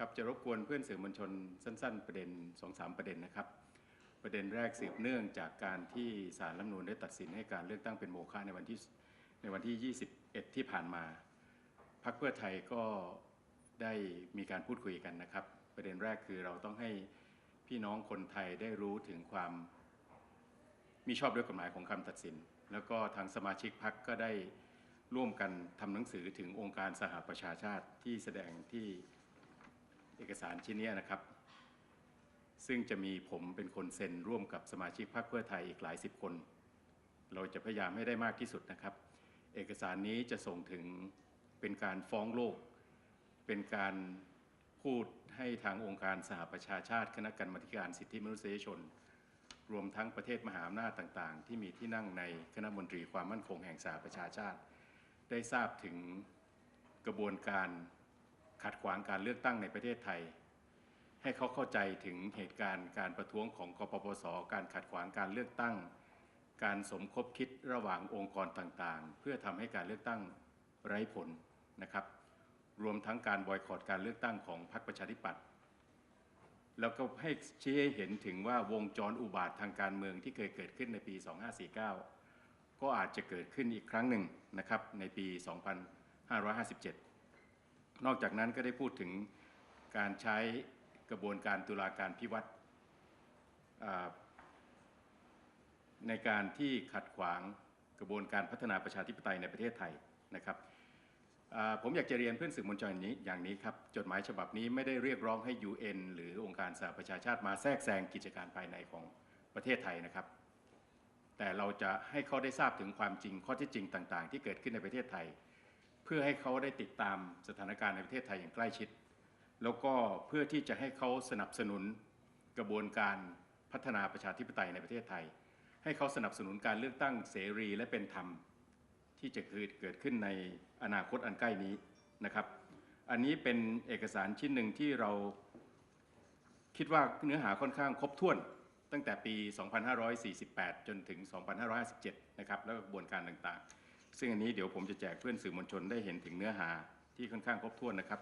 ครับจะรบกวนเพื่อนสื่อมวลชนสั้น ๆ ประเด็น2อสามประเด็นนะครับ ประเด็นแรกสืบเนื่องจากการที่ศาลรัฐมนูญได้ตัดสินให้การเลือกตั้งเป็นโมฆะในวันที่ในวันที่ 21 ที่ผ่านมาพรรคเพื่อไทยก็ได้มีการพูดคุยกันนะครับ ประเด็นแรกคือเราต้องให้พี่น้องคนไทยได้รู้ถึงความมีชอบด้วยกฎหมายของคำตัดสิน แล้วก็ทางสมาชิกพรรคก็ได้ร่วมกันทำหนังสือถึงองค์การสหประชาชาติที่แสดงที่ เอกสารชิ้นนี้นะครับ ซึ่งจะมีผมเป็นคนเซ็นร่วมกับสมาชิกพรรคเพื่อไทยอีกหลายสิบคน เราจะพยายามให้ได้มากที่สุดนะครับ เอกสารนี้จะส่งถึงเป็นการฟ้องโลก เป็นการพูดให้ทางองค์การสหประชาชาติ คณะกรรมาธิการสิทธิมนุษยชน รวมทั้งประเทศมหาอำนาจต่างๆ ที่มีที่นั่งในคณะมนตรีความมั่นคงแห่งสหประชาชาติ ได้ทราบถึงกระบวนการ ขัดขวางการเลือกตั้งในประเทศไทย ให้เขาเข้าใจถึงเหตุการณ์การประท้วงของกปปส การขัดขวางการเลือกตั้ง การสมคบคิดระหว่างองค์กรต่างๆ เพื่อทำให้การเลือกตั้งไร้ผลนะครับ รวมทั้งการบอยคอรดการเลือกตั้งของพรรคประชาธิปัตย์แล้วก็ให้ชี้ให้เห็นถึงว่าวงจรอุบาททางการเมืองที่เคยเกิดขึ้นในปี 2549 ก็อาจจะเกิดขึ้นอีกครั้งหนึ่งนะครับในปี 2557 นอกจากนั้นก็ได้พูดถึงการใช้กระบวนการตุลาการพิวัตรในการที่ขัดขวางกระบวนการพัฒนาประชาธิปไตยในประเทศไทยนะครับผมอยากจะเรียนเพื่อนสื่อมวลชนนี้อย่างนี้ครับจดหมายฉบับนี้ไม่ได้เรียกร้องให้ UN หรือองค์การสหประชาชาติมาแทรกแซงกิจการภายในของประเทศไทยนะครับ แต่เราจะให้เขาได้ทราบถึงความจริงข้อเที่จริงต่าง ๆ ที่เกิดขึ้นในประเทศไทย เพื่อให้เขาได้ติดตามสถานการณ์ในประเทศไทยอย่างใกล้ชิด แล้วก็เพื่อที่จะให้เขาสนับสนุนกระบวนการพัฒนาประชาธิปไตยในประเทศไทย ให้เขาสนับสนุนการเลือกตั้งเสรีและเป็นธรรม ที่จะเกิดเกิดขึ้นในอนาคตอันใกล้นี้นะครับ อันนี้เป็นเอกสารชิ้นหนึ่งที่เราคิดว่าเนื้อหาค่อนข้างครบถ้วนตั้งแต่ปี 2548 จนถึง 2557 นะครับ แล้วก็กระบวนการต่างๆ ซึ่งอันนี้เดี๋ยวผมจะแจกเพื่อนสื่อมวลชนได้เห็นถึงเนื้อหาที่ค่อนข้างครบถ้วนนะครับ